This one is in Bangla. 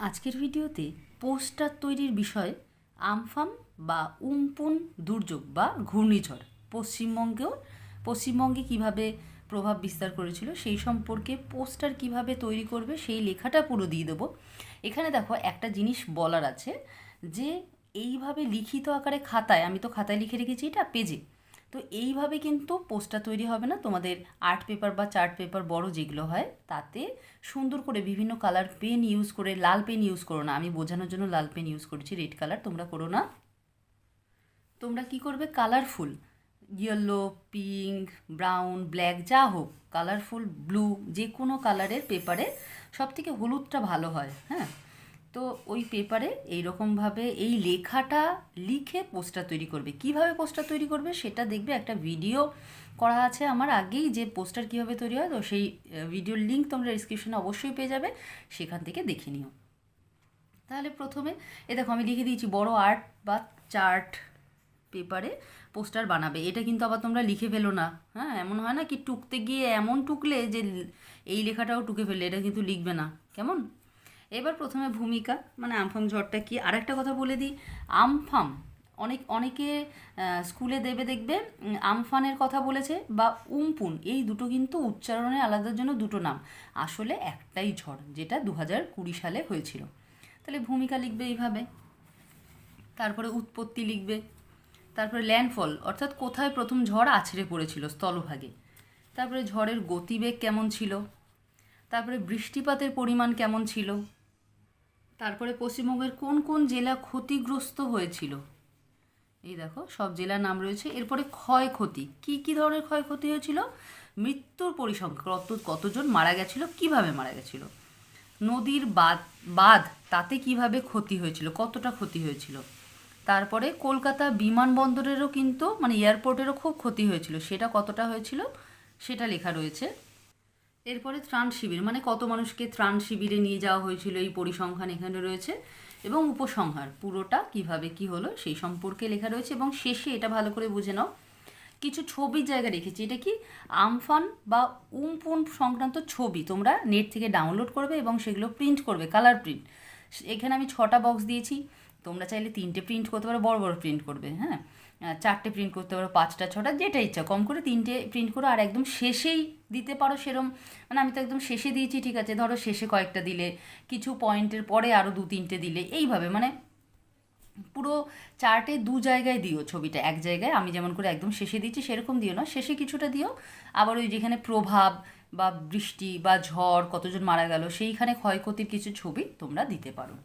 আজকের ভিডিওতে পোস্টার তৈরির বিষয়ে আমফাম বা উমপুন দুর্যোগ বা ঘূর্ণিঝড় পশ্চিমবঙ্গেও, পশ্চিমবঙ্গে কীভাবে প্রভাব বিস্তার করেছিল সেই সম্পর্কে পোস্টার কীভাবে তৈরি করবে সেই লেখাটা পুরো দিয়ে দেবো। এখানে দেখো, একটা জিনিস বলার আছে যে, এইভাবে লিখিত আকারে খাতায়, আমি তো খাতায় লিখে রেখেছি এটা পেজে তো এইভাবে কিন্তু পোস্টার তৈরি হবে না। তোমাদের আর্ট পেপার বা চার্ট পেপার বড় যেগুলো হয়, তাতে সুন্দর করে বিভিন্ন কালার পেন ইউজ করে, লাল পেন ইউজ করো না। আমি বোঝানোর জন্য লাল পেন ইউজ করেছি রেড কালার তোমরা করো না। তোমরা কি করবে? Colourful yellow pink brown black যা হোক কালারফুল ব্লু যে কোনো কালারের পেপারে সব থেকে হলুদটা ভালো হয় হ্যাঁ? তো ওই পেপারে এইরকমভাবে এই লেখাটা লিখে পোস্টার তৈরি করবে। কীভাবে পোস্টার তৈরি করবে সেটা দেখবে। একটা ভিডিও করা আছে আমার আগেই যে পোস্টার কীভাবে তৈরি হয়। তো সেই ভিডিওর লিঙ্ক তোমরা ডিসক্রিপশনে অবশ্যই পেয়ে যাবে। সেখান থেকে দেখে নিও। তাহলে প্রথমে, এ দেখো আমি লিখে দিয়েছি, বড় আর্ট বা চার্ট পেপারে পোস্টার বানাবে। এটা কিন্তু আবার তোমরা লিখে ফেলো না। হ্যাঁ এমন হয় না কি টুকতে গিয়ে এমন টুকলে যে এই লেখাটাও টুকে ফেললে, এটা কিন্তু লিখবে না। কেমন? এবার প্রথমে ভূমিকা মানে আমফাম ঝড়টা কি? আর একটা কথা বলে দিই, আমফাম, অনেক, অনেকে স্কুলে দেবে দেখবে আমফানের কথা বলেছে বা উমপুন, এই দুটো কিন্তু উচ্চারণে আলাদার জন্য দুটো নাম। আসলে একটাই ঝড়, যেটা দু হাজার কুড়ি সালে হয়েছিল। তাহলে ভূমিকা লিখবে এইভাবে, তারপরে উৎপত্তি লিখবে, তারপরে ল্যান্ডফল, অর্থাৎ কোথায় প্রথম ঝড় আছড়ে পড়েছিল স্থলভাগে। তারপরে ঝড়ের গতিবেগ কেমন ছিল? তারপরে বৃষ্টিপাতের পরিমাণ কেমন ছিল? তারপরে পশ্চিমবঙ্গের কোন কোন জেলা ক্ষতিগ্রস্ত হয়েছিল? এই দেখো, সব জেলার নাম রয়েছে। এরপরে ক্ষয়ক্ষতি। কি কি ধরনের ক্ষয়ক্ষতি হয়েছিল? মৃত্যুর পরিসংখ্যা, কত, কতজন মারা গেছিল, কীভাবে মারা গেছিল? নদীর বাঁধ বাঁধ, তাতে কীভাবে ক্ষতি হয়েছিল, কতটা ক্ষতি হয়েছিল? তারপরে কলকাতা বিমানবন্দরেরও কিন্তু মানে এয়ারপোর্টেরও খুব ক্ষতি হয়েছিল। সেটা কতটা হয়েছিল? সেটা লেখা রয়েছে। এরপরে ত্রাণ শিবির মানে কত মানুষকে ত্রাণ শিবিরে নিয়ে যাওয়া হয়েছিল এই পরিসংখ্যান এখানে রয়েছে এবং উপসংহার, পুরোটা কীভাবে কি হলো সেই সম্পর্কে লেখা রয়েছে এবং শেষে এটা ভালো করে বুঝে নাও। কিছু ছবির জায়গা রেখেছি, এটা কি আমফান বা উমপুন সংক্রান্ত ছবি, তোমরা নেট থেকে ডাউনলোড করবে এবং সেগুলো প্রিন্ট করবে কালার প্রিন্ট এখানে আমি ছটা বক্স দিয়েছি। তোমরা চাইলে তিনটে প্রিন্ট করতে পারো, বড় বড় প্রিন্ট করবে হ্যাঁ? চারটে প্রিন্ট করতে পারো, পাঁচটা, ছটা, যেটা ইচ্ছা। কম করে তিনটে প্রিন্ট করো আর একদম শেষেই দিতে পারো সেরম। মানে আমি তো একদম শেষে দিয়েছি, ঠিক আছে? ধরো শেষে কয়েকটা দিলে, কিছু পয়েন্টের পরে আরও দু তিনটে দিলে, এইভাবে। মানে পুরো চার্টে দু জায়গায় দিও ছবিটা। এক জায়গায় আমি যেমন করে একদম শেষে দিচ্ছি সেরকম দিও না। শেষে কিছুটা দিও। আবার ওই যেখানে প্রভাব বা বৃষ্টি বা ঝড়, কতজন মারা গেল, সেইখানে ক্ষয়ক্ষতির কিছু ছবি তোমরা দিতে পারো।